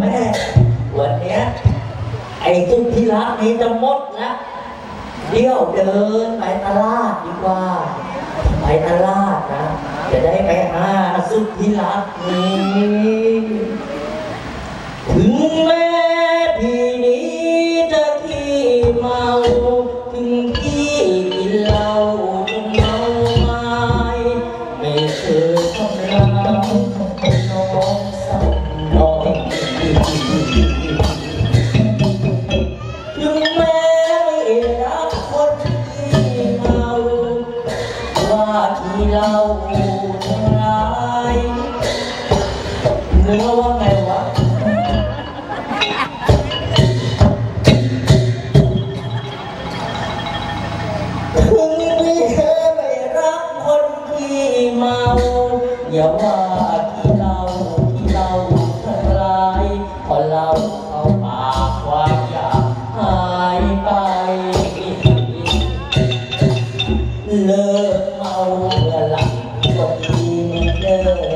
แม่วันเนี้ยไอ้สุดที่รักนี้จะหมดแล้วเดี่ยวเดินไปตลาดดีกว่า ไปตลาดนะ จะได้ไปหาสุดที่รักนี้ ถึงแม้ไม่รักคนที่เมาว่าที่เราทำร้ายเนื้อว่าไงวะ ถึงพี่เธอไม่รักคนที่เมาอย่าว่าที่เรา เล่าเขาปากว่าอย่าหายไป เลิกเมาเมื่อหลังจบดีเหมือนเดิม